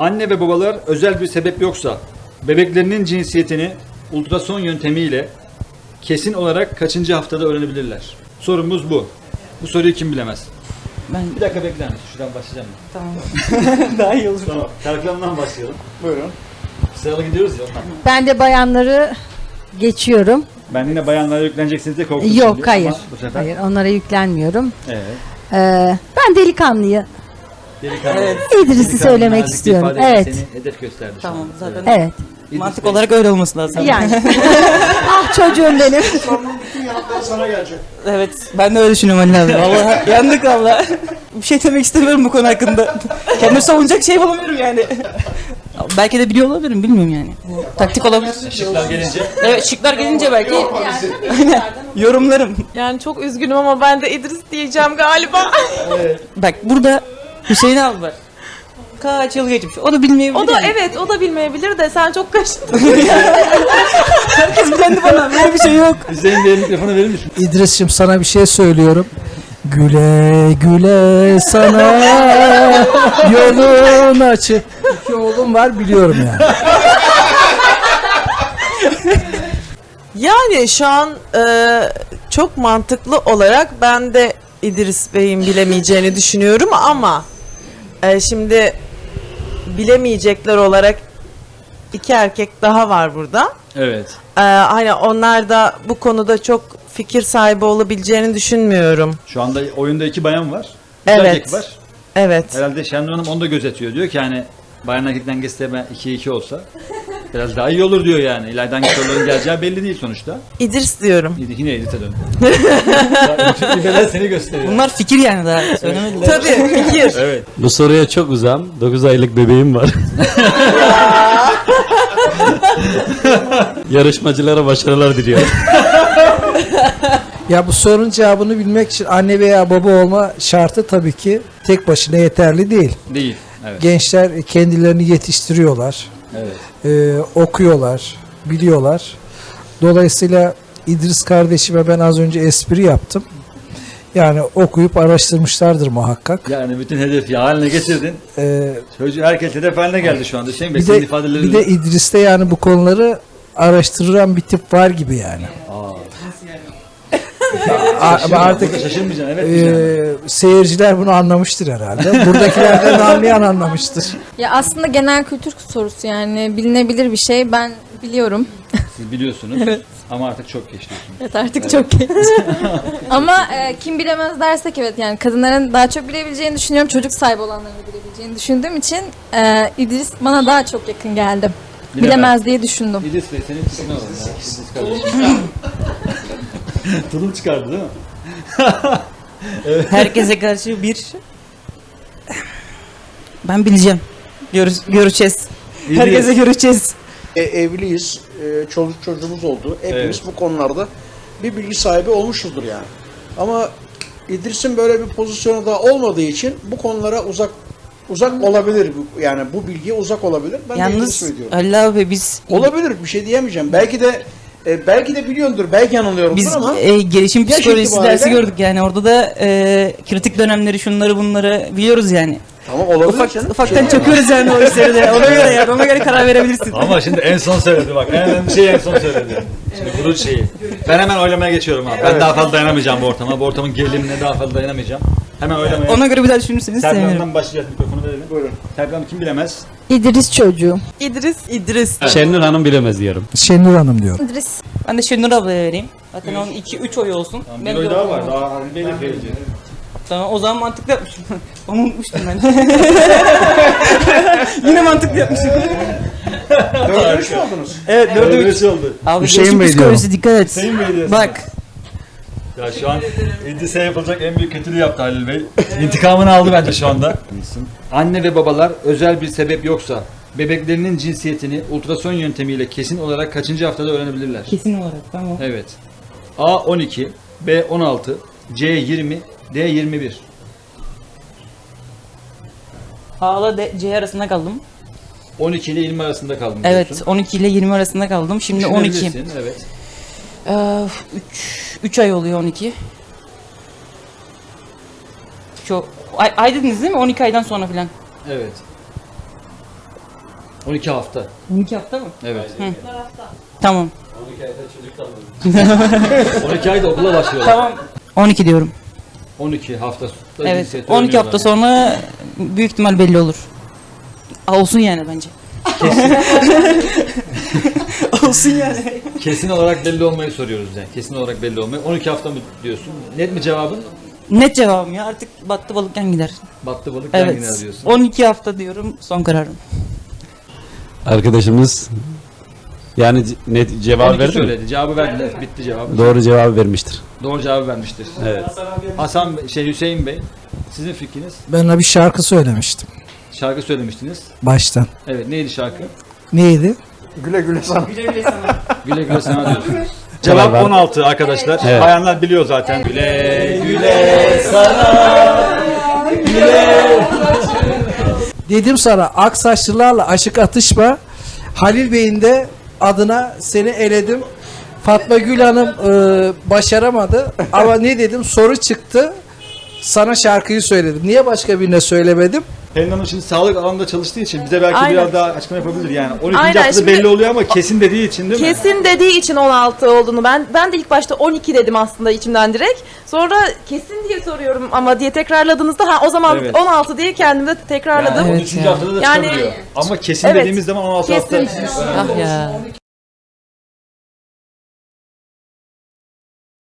Anne ve babalar özel bir sebep yoksa bebeklerinin cinsiyetini ultrason yöntemiyle kesin olarak kaçıncı haftada öğrenebilirler? Sorumuz bu. Bu soruyu kim bilemez? Ben Bir dakika bekler misin? Şuradan başlayacağım ben. tamam. Daha iyi olur. Tamam. Tarıklan'dan başlayalım. Buyurun. Sıralı gidiyoruz ya. ondan. Ben de bayanları geçiyorum. Ben yine bayanlara yükleneceksiniz diye korktum Yok şimdi hayır. ama bu sefer. Hayır onlara yüklenmiyorum. Evet. Ee, ben delikanlıyı Delikanlı. Evet. İdris'i Delikanlı, söylemek nazik istiyorum. ifadeyle Evet. Seni hedef gösterdi. şu Tamam zaten Evet. İdris mantık Bey, olarak öyle olması lazım. Yani. ah çocuğum benim. Sorunun bütün yanıtları sana gelecek. Evet ben de öyle düşünüyorum Ali abi. Vallahi yandık valla. Bir şey demek istemiyorum bu konu hakkında. Kendimi savunacak şey bulamıyorum yani. belki de biliyor olabilirim bilmiyorum yani. Bu taktik olabilir. Şıklar gelince Evet şıklar gelince belki Aynen. yorumlarım. Yani çok üzgünüm ama ben de İdris diyeceğim galiba. Bak burada Hüseyin abi var. Kaç yıl geçmiş. O da bilmeyebilir. o da yani. evet o da bilmeyebilir de sen çok kaşındın. Herkes kendi bana. Böyle bir şey yok. Hüseyin Bey'e mikrofonu verir misin? İdris'cim sana bir şey söylüyorum. Güle güle sana yolun açık. İki oğlum var biliyorum yani. Yani şu an e, çok mantıklı olarak ben de İdris Bey'in bilemeyeceğini düşünüyorum ama e, şimdi bilemeyecekler olarak iki erkek daha var burada. Evet. E, hani onlar da bu konuda çok fikir sahibi olabileceğini düşünmüyorum. Şu anda oyunda iki bayan var. Bir Evet. erkek var. Evet. Herhalde Şenur Hanım onu da gözetiyor. Diyor ki hani bayan erkek dengesi de ben 2-2 olsa biraz daha iyi olur diyor yani. İleride hangi soruların geleceği belli değil sonuçta. İdris diyorum. Yine, yine Edith'e dön. Bütün libeler seni gösteriyor. Bunlar fikir yani daha söylemediler. Tabii fikir. Evet. Bu soruya çok uzam. 9 aylık bebeğim var. Yarışmacılara başarılar diliyorum. Ya bu sorunun cevabını bilmek için anne veya baba olma şartı tabii ki tek başına yeterli değil. Değil. Evet. Gençler kendilerini yetiştiriyorlar, Evet. e, okuyorlar, biliyorlar. Dolayısıyla İdris kardeşime ben az önce espri yaptım. Yani okuyup araştırmışlardır muhakkak. Yani bütün hedefi haline getirdin. E, Çocuğu herkes hedef haline geldi şu anda. Hüseyin Bey bir de bir de İdris'te yani bu konuları araştıran bir tip var gibi yani. A- Ama artık Şaşırmayacaksın evet. e, seyirciler bunu anlamıştır herhalde. Buradakilerden anlayan anlamıştır. Ya aslında genel kültür sorusu yani bilinebilir bir şey. Ben biliyorum. Siz biliyorsunuz. Ama artık çok geç diyorsunuz. Evet artık çok geç. Ama e, kim bilemez dersek evet yani kadınların daha çok bilebileceğini düşünüyorum. Çocuk sahibi olanların da bilebileceğini düşündüğüm için e, İdris bana daha çok yakın geldi. Bilemez. Bilemez diye düşündüm. İdris Bey senin fikrin ya. İdris kardeşim. Tulum çıkardı değil mi? Herkese karşı bir ben bileceğim. Görüş, göreceğiz. İdris. Herkese göreceğiz. E, evliyiz, e, çoluk çocuğumuz oldu. Hepimiz Evet. bu konularda bir bilgi sahibi olmuşuzdur yani. Ama İdris'in böyle bir pozisyonu da olmadığı için bu konulara uzak uzak olabilir. Bu- Yani bu bilgiye uzak olabilir. Ben de Yalnız İdris diyorum. Ali abi biz Olabilir bir şey diyemeyeceğim. Belki de e, belki de biliyordur, belki yanılıyorumdur biz ama e, gelişim yaş psikolojisi itibariyle- dersi gördük yani orada da e, kritik dönemleri şunları bunları biliyoruz yani. tamam olabilir Ufak, canım. ufaktan Şey- çakıyoruz yani o işleri de. Ona göre yani ona göre karar verebilirsin. Ama şimdi en son söyledi bak. En önemli şeyi en son söyledi. Şimdi bunun şeyi. Ben hemen oylamaya geçiyorum abi. Ben daha fazla dayanamayacağım bu ortama. Bu ortamın gerilimine daha fazla dayanamayacağım. Hemen oylamaya. Ona göre bir daha düşünürseniz sevinirim. Hanım'dan başlayacağız mikrofonu verelim. Buyurun. Serkan Hanım kim bilemez? İdris çocuğu. İdris, İdris. Şenur Hanım bilemez diyorum. Şenur Hanım diyor. İdris. Ben de Şenur ablaya vereyim. Zaten onun 2-3 oyu olsun. Tamam, Ben bir oy de daha oy- var. Daha Halil Bey'le vereceğiz. Tamam o zaman mantıklı yapmışım. Onu unutmuştum ben. Yine mantıklı yapmışım. Dördüncü oldunuz? evet dördüncü. oldu. Abi Hüseyin Bey psikolojisi dikkat et. Hüseyin Bey diyorsun. Bak Ya şu an İdris'e yapılacak en büyük kötülüğü yaptı Halil Bey. İntikamını aldı bence şu anda. Anne ve babalar özel bir sebep yoksa bebeklerinin cinsiyetini ultrason yöntemiyle kesin olarak kaçıncı haftada öğrenebilirler? kesin olarak tamam. Evet. A 12, B 16, C 20, D 21. A'la D- C arasında kaldım. 12 ile 20 arasında kaldım Evet diyorsun. 12 ile 20 arasında kaldım. Şimdi 12. Düşünebilirsin, Evet. 3 3 ay oluyor 12. Şu ay, ay dediniz değil mi? 12 aydan sonra filan. Evet. 12 hafta. 12 hafta mı? Evet. Tamam. 12 ayda okula başlıyorlar. Tamam. 12 diyorum. 12 hafta. Evet. cinsiyeti 12 hafta sonra büyük ihtimal belli olur. Aa, Olsun yani bence. Olsun yani. Kesin olarak belli olmayı soruyoruz yani. Kesin olarak belli olmayı. 12 hafta mı diyorsun? Net mi cevabın? Net cevabım ya artık battı balıkken gider. Battı balık evet. Evet. diyorsun. 12 hafta diyorum son kararım. Arkadaşımız yani net cevap 12 verdi mi? söyledi. Cevabı verdi. Bitti cevabı. Doğru cevabı vermiştir. Doğru cevabı vermiştir. Evet. Hasan Bey- şey Hüseyin Bey sizin fikriniz Ben ona bir şarkı söylemiştim şarkı söylemiştiniz. baştan. Evet neydi şarkı? Neydi? Güle güle sana. Güle güle sana diyorsun. Cevap var. 16 arkadaşlar. Evet. Bayanlar biliyor zaten. Güle güle sana. Dedim sana aksaçlılarla aşık atışma. Halil Bey'in de adına seni eledim. Fatma Gül Hanım e, başaramadı. Ama ne dedim soru çıktı. Sana şarkıyı söyledim. Niye başka birine söylemedim? Pelin Hanım şimdi sağlık alanında çalıştığı için bize belki Aynen. biraz daha açıklama yapabilir yani. 12. Aynen, haftada şimdi- belli oluyor ama kesin dediği için değil mi? Kesin dediği için 16 olduğunu ben ben de ilk başta 12 dedim aslında içimden direkt. Sonra kesin diye soruyorum ama diye tekrarladığınızda ha o zaman Evet. 16 diye kendimde tekrarladım. Yani Evet 13. ya. haftada da Yani- çıkabiliyor. Ama kesin Evet. dediğimiz zaman 16 hafta. Kesin. Ah ya.